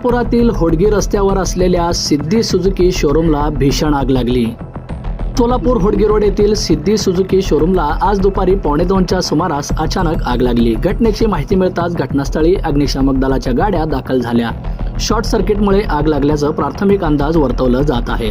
नागपुरातील होडगी रस्त्यावर असलेल्या सिद्धी सुजुकी शोरूमला भीषण आग लागली. सोलापूर होडगी रोड येथील सिद्धी सुजुकी शोरूमला आज दुपारी पावणे दोनच्या सुमारास अचानक आग लागली. घटनेची माहिती मिळताच घटनास्थळी अग्निशामक दलाच्या गाड्या दाखल झाल्या. शॉर्ट सर्किटमुळे आग लागल्याचं प्राथमिक अंदाज वर्तवलं जात आहे.